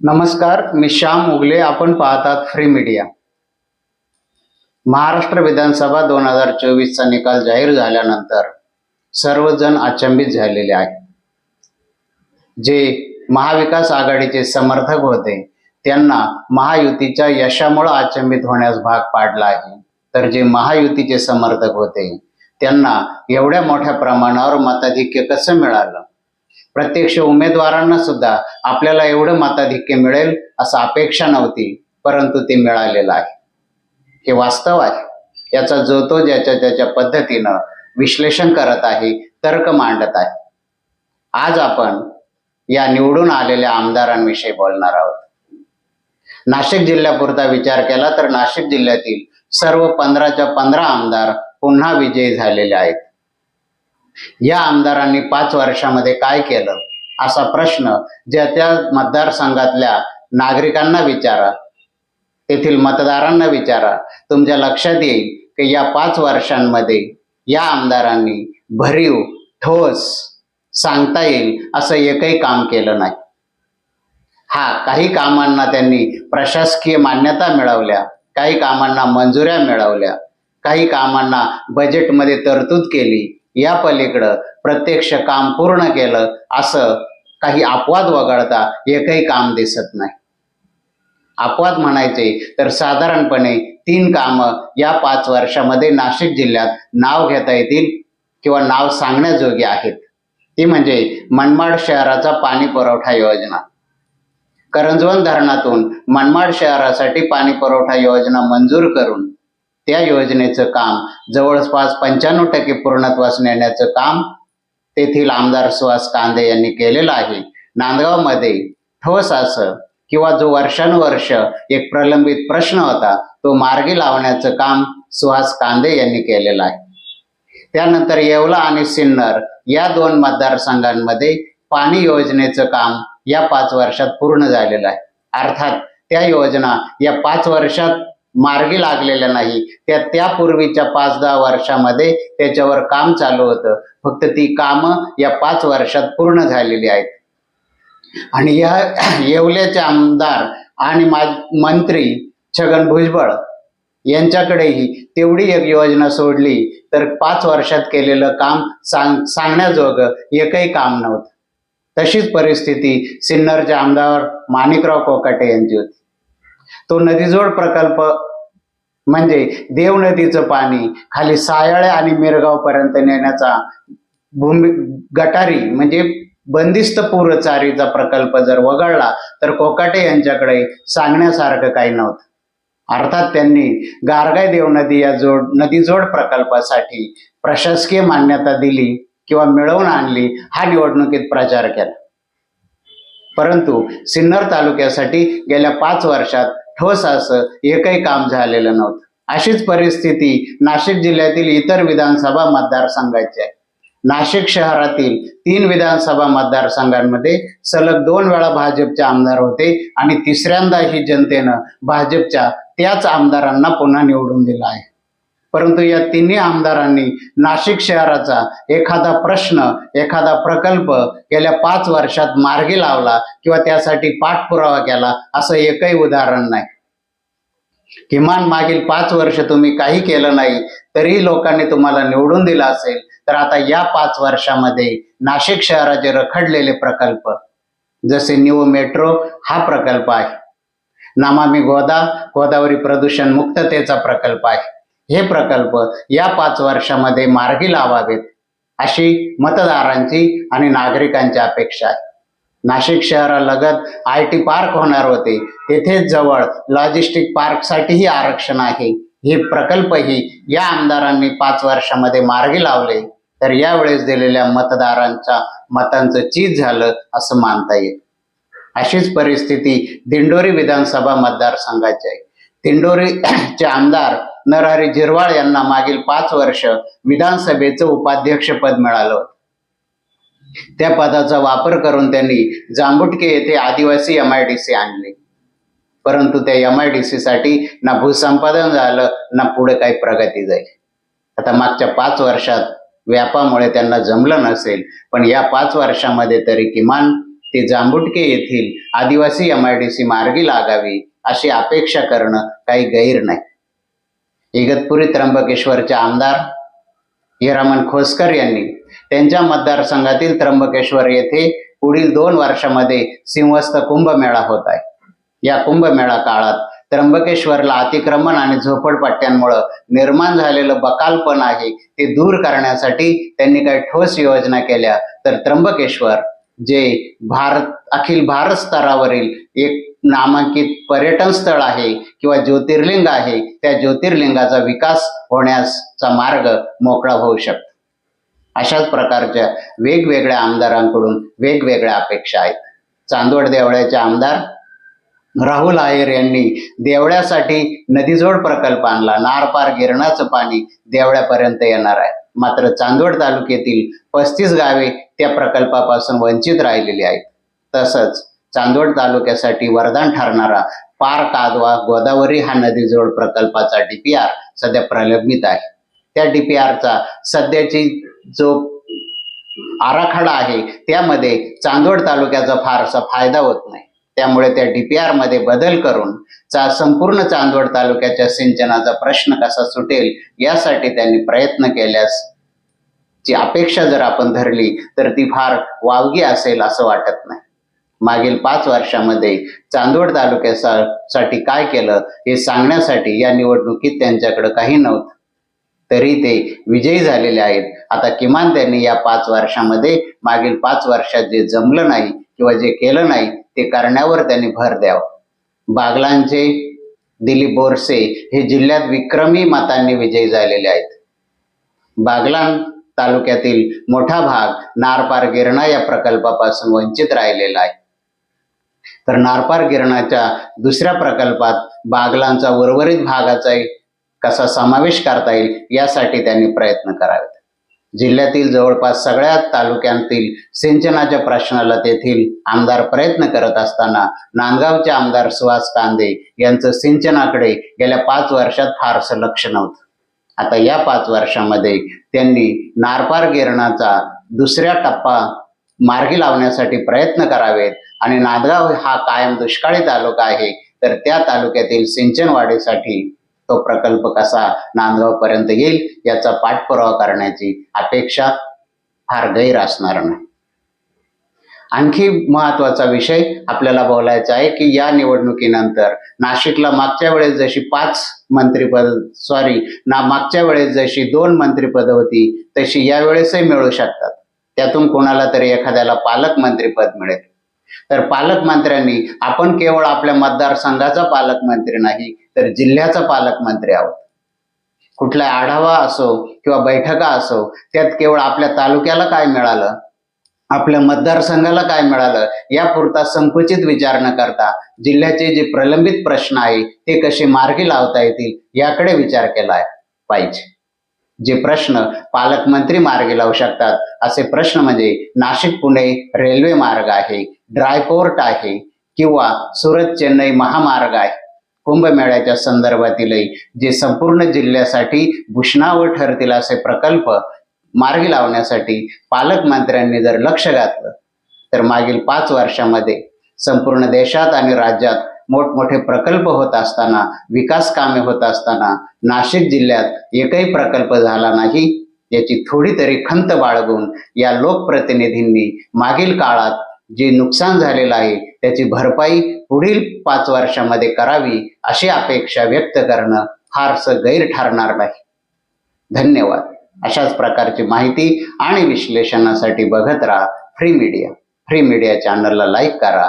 नमस्कार मी श्याम उगले. आपण पाहतात फ्री मीडिया महाराष्ट्र विधानसभा दोन हजार चोवीसचा निकाल जाहीर झाल्यानंतर सर्वजण अचंबित झालेले आहेत. जे महाविकास आघाडीचे समर्थक होते त्यांना महायुतीच्या यशामुळे अचंबित होण्यास भाग पाडला आहे. तर जे महायुतीचे समर्थक होते त्यांना एवढ्या मोठ्या प्रमाणावर मताधिक्य कसं मिळालं? प्रत्यक्ष उमेदवारांना सुद्धा आपल्याला एवढं मताधिक्य मिळेल असं अपेक्षा नव्हती परंतु ते मिळालेलं आहे. हे वास्तव आहे. याचा जो तो ज्याच्या त्याच्या पद्धतीनं विश्लेषण करत आहे तर्क मांडत आहे. आज आपण या निवडून आलेल्या आमदारांविषयी बोलणार आहोत. नाशिक जिल्ह्यापुरता विचार केला तर नाशिक जिल्ह्यातील सर्व पंधराच्या पंधरा आमदार पुन्हा विजयी झालेले आहेत. या आमदारांनी पाच वर्षामध्ये काय केलं? असा प्रश्न ज्या त्या मतदारसंघातल्या नागरिकांना विचारा. तेथील मतदारांना विचारा. तुमच्या लक्षात येईल की या पाच वर्षांमध्ये या आमदारांनी भरीव ठोस सांगता येईल असं एकही काम केलं नाही. हा काही कामांना त्यांनी प्रशासकीय मान्यता मिळवल्या काही कामांना मंजुऱ्या मिळवल्या काही कामांना बजेटमध्ये तरतूद केली या पलीकडं प्रत्यक्ष काम पूर्ण केलं असं काही अपवाद वगळता एकही काम दिसत नाही. अपवाद म्हणायचे तर साधारणपणे तीन कामं या पाच वर्षामध्ये नाशिक जिल्ह्यात नाव घेता येतील किंवा नाव सांगण्याजोगी आहेत. ती म्हणजे मनमाड शहराचा पाणी पुरवठा योजना. करंजवन धरणातून मनमाड शहरासाठी पाणी पुरवठा योजना मंजूर करून त्या योजनेचं काम जवळपास पंच्याण्णव टक्के पूर्णत्वास नेण्याचं काम तेथील आमदार सुहास कांदे यांनी केलेलं आहे. नांदगावमध्ये ठोस असं किंवा जो वर्षानुवर्ष एक प्रलंबित प्रश्न होता तो मार्गी लावण्याचं काम सुहास कांदे यांनी केलेलं आहे. त्यानंतर येवला आणि सिन्नर या दोन मतदारसंघांमध्ये पाणी योजनेचं काम या पाच वर्षात पूर्ण झालेलं आहे. अर्थात त्या योजना या पाच वर्षात मार्गी लागलेल्या नाही. त्या त्यापूर्वीच्या पाच दहा वर्षामध्ये त्याच्यावर काम चालू होतं. फक्त ती कामं या पाच वर्षात पूर्ण झालेली आहेत. आणि या येवल्याचे आमदार आणि मंत्री छगन भुजबळ यांच्याकडेही तेवढी एक योजना सोडली तर पाच वर्षात केलेलं काम सांग सांगण्याजोगं एकही काम नव्हतं. तशीच परिस्थिती सिन्नरचे आमदार माणिकराव कोकाटे यांची होती. तो नदीजोड प्रकल्प म्हणजे देव नदीचं पाणी खाली सायाळे आणि मिरगाव पर्यंत नेण्याचा भूमी गटारी म्हणजे बंदिस्त पूरचारीचा प्रकल्प जर वगळला तर कोकाटे यांच्याकडे सांगण्यासारखं काही नव्हतं. अर्थात त्यांनी गारगाय देव नदी या जोड नदीजोड प्रकल्पासाठी प्रशासकीय मान्यता दिली किंवा मिळवून आणली हा निवडणुकीत प्रचार केला. परंतु सिन्नर तालुक्यासाठी गेल्या पाच वर्षात ठोस असं एकही काम झालेलं नव्हतं. अशीच परिस्थिती नाशिक जिल्ह्यातील इतर विधानसभा मतदारसंघाची आहे. नाशिक शहरातील तीन विधानसभा मतदारसंघांमध्ये सलग दोन वेळा भाजपचे आमदार होते आणि तिसऱ्यांदाही जनतेनं भाजपच्या त्याच आमदारांना पुन्हा निवडून दिला आहे. परंतु या तिन्ही आमदारांनी नाशिक शहराचा एखादा प्रश्न एखादा प्रकल्प गेल्या पाच वर्षात मार्गी लावला किंवा त्यासाठी पाठपुरावा केला असं एकही उदाहरण नाही. किमान मागील पाच वर्ष तुम्ही काही केलं नाही तरीही लोकांनी तुम्हाला निवडून दिलं असेल तर आता या पाच वर्षामध्ये नाशिक शहराचे रखडलेले प्रकल्प जसे न्यू मेट्रो हा प्रकल्प आहे. नामामी गोदा गोदावरी प्रदूषण मुक्ततेचा प्रकल्प आहे. हे प्रकल्प या पाच वर्षामध्ये मार्गी लावावेत अशी मतदारांची आणि नागरिकांची अपेक्षा आहे. नाशिक शहरालगत आय टी पार्क होणार होते. तेथेच जवळ लॉजिस्टिक पार्कसाठीही आरक्षण आहे. हे प्रकल्पही या आमदारांनी पाच वर्षामध्ये मार्गी लावले. तर यावेळेस दिलेल्या मतदारांच्या मतांचं चीज झालं असं मानता येईल. अशीच परिस्थिती दिंडोरी विधानसभा मतदारसंघाची आहे. दिंडोरीचे आमदार नरहरी झिरवाळ यांना मागील पाच वर्ष विधानसभेचं उपाध्यक्षपद मिळालं होतं. त्या पदाचा वापर करून त्यांनी जांबुटके येथे आदिवासी एम आय डी सी आणले. परंतु त्या एम आय डी सी साठी ना भूसंपादन झालं ना पुढे काही प्रगती जाईल आता मागच्या पाच वर्षात व्यापामुळे त्यांना जमलं नसेल पण या पाच वर्षामध्ये तरी किमान ते जांबुटके येथील आदिवासी एम आय डी सी मार्गी लागावी अशी अपेक्षा करणं काही गैर नाही. इगतपुरी त्र्यंबकेश्वरचे आमदार हिरामन खोसकर यांनी त्यांच्या मतदारसंघातील त्र्यंबकेश्वर येथे पुढील दोन वर्षामध्ये सिंहस्थ कुंभमेळा होत आहे. या कुंभमेळा काळात त्र्यंबकेश्वरला अतिक्रमण आणि झोपडपट्ट्यांमुळं निर्माण झालेलं बकालपण आहे ते दूर करण्यासाठी त्यांनी काही ठोस योजना केल्या. तर त्र्यंबकेश्वर जे भारत अखिल भारत स्तरावरील एक नामांकित पर्यटन स्थळ आहे किंवा ज्योतिर्लिंग आहे त्या ज्योतिर्लिंगाचा विकास होण्याचा मार्ग मोकळा होऊ शकतो. अशाच प्रकारच्या वेगवेगळ्या आमदारांकडून वेगवेगळ्या अपेक्षा आहेत. चांदवड देवळ्याचे आमदार राहुल आयर यांनी देवळ्यासाठी नदीजोड प्रकल्प आणला. नारपार गिरणाचं पाणी देवळ्यापर्यंत येणार आहे. मात्र चांदवड तालुक्यातील पस्तीस गावे त्या प्रकल्पापासून वंचित राहिलेली आहेत. तसंच चांदवड तालुक्यासाठी वरदान ठरणारा पार कादवा गोदावरी हा नदीजोड प्रकल्पाचा डीपीआर सध्या प्रलंबित आहे. त्या डीपीआरचा सध्याची जो आराखडा आहे त्यामध्ये चांदवड तालुक्याचा फारसा फायदा होत नाही. त्यामुळे त्या डीपीआरमध्ये बदल करून चा संपूर्ण चांदवड तालुक्याच्या सिंचनाचा प्रश्न कसा सुटेल यासाठी त्यांनी प्रयत्न केल्यास ची अपेक्षा जर आपण धरली तर ती फार वावगी असेल असं वाटत नाही. मागील पाच वर्षामध्ये चांदवड तालुक्यासाठी काय केलं हे सांगण्यासाठी या निवडणुकीत त्यांच्याकडे काही नव्हतं. तरी ते विजयी झालेले आहेत. आता किमान त्यांनी या पाच वर्षामध्ये मागील पाच वर्षात जे जमलं नाही किंवा जे केलं नाही ते करण्यावर त्यांनी भर द्यावा. बागलांचे दिलीप बोरसे हे जिल्ह्यात विक्रमी मतांनी विजयी झालेले आहेत. बागलान तालुक्यातील मोठा भाग नारपार गिरणा या प्रकल्पापासून वंचित राहिलेला आहे. तर नारपार गिरणाच्या दुसऱ्या प्रकल्पात बागलांचा उर्वरित भागाचा कसा समावेश करता येईल यासाठी त्यांनी प्रयत्न करावेत. जिल्ह्यातील जवळपास सगळ्या तालुक्यांतील सिंचनाच्या प्रश्नाला तेथील आमदार प्रयत्न करत असताना नांदगावचे आमदार सुहास कांदे यांचं सिंचनाकडे गेल्या पाच वर्षात फारसं लक्ष नव्हतं. आता या पाच वर्षामध्ये त्यांनी नारपार गिरणाचा दुसऱ्या टप्पा मार्गी लावण्यासाठी प्रयत्न करावेत आणि नांदगाव हा कायम दुष्काळी तालुका आहे तर त्या तालुक्यातील सिंचन वाढीसाठी तो प्रकल्प कसा नांदगाव पर्यंत येईल याचा पाठपुरावा करण्याची अपेक्षा फार गैर असणार नाही. आणखी महत्त्वाचा विषय आपल्याला बोलायचा आहे की या निवडणुकीनंतर नाशिकला मागच्या वेळेस जशी पाच मंत्रीपद सॉरी ना मागच्या वेळेस जशी दोन मंत्रीपद होती तशी यावेळेसही मिळू शकतात. त्यातून कोणाला तरी एखाद्याला पालकमंत्रीपद मिळेल. तर पालकमंत्र्यांनी आपण केवळ आपल्या मतदारसंघाचा पालकमंत्री नाही तर जिल्ह्याचा पालकमंत्री आहोत. कुठला आढावा असो किंवा बैठका असो त्यात केवळ आपल्या तालुक्याला काय मिळालं आपल्या मतदारसंघाला काय मिळालं यापुरता संकुचित विचार न करता जिल्ह्याचे जे प्रलंबित प्रश्न आहे ते कसे मार्गी लावता येतील याकडे विचार केला पाहिजे. जे प्रश्न पालकमंत्री मार्गी लावू शकतात असे प्रश्न म्हणजे नाशिक पुणे रेल्वे मार्ग आहे ड्रायपोर्ट आहे किंवा सुरत चेन्नई महामार्ग आहे. कुंभमेळ्याच्या संदर्भातीलही जे संपूर्ण जिल्ह्यासाठी भूषणावर ठरतील असे प्रकल्प मार्गी लावण्यासाठी पालकमंत्र्यांनी जर लक्ष घातलं तर मागील पाच वर्षामध्ये संपूर्ण देशात आणि राज्यात मोठमोठे प्रकल्प होत असताना विकास कामे होत असताना नाशिक जिल्ह्यात एकही प्रकल्प झाला नाही याची थोडी तरी खंत बाळगून या लोकप्रतिनिधींनी मागील काळात जे नुकसान झालेलं आहे त्याची भरपाई पुढील पाच वर्षामध्ये करावी अशी अपेक्षा व्यक्त करणं फारसं गैर ठरणार नाही. धन्यवाद. अशाच प्रकारची माहिती आणि विश्लेषणासाठी बघत राहा फ्री मीडिया. फ्री मीडिया चॅनलला लाईक करा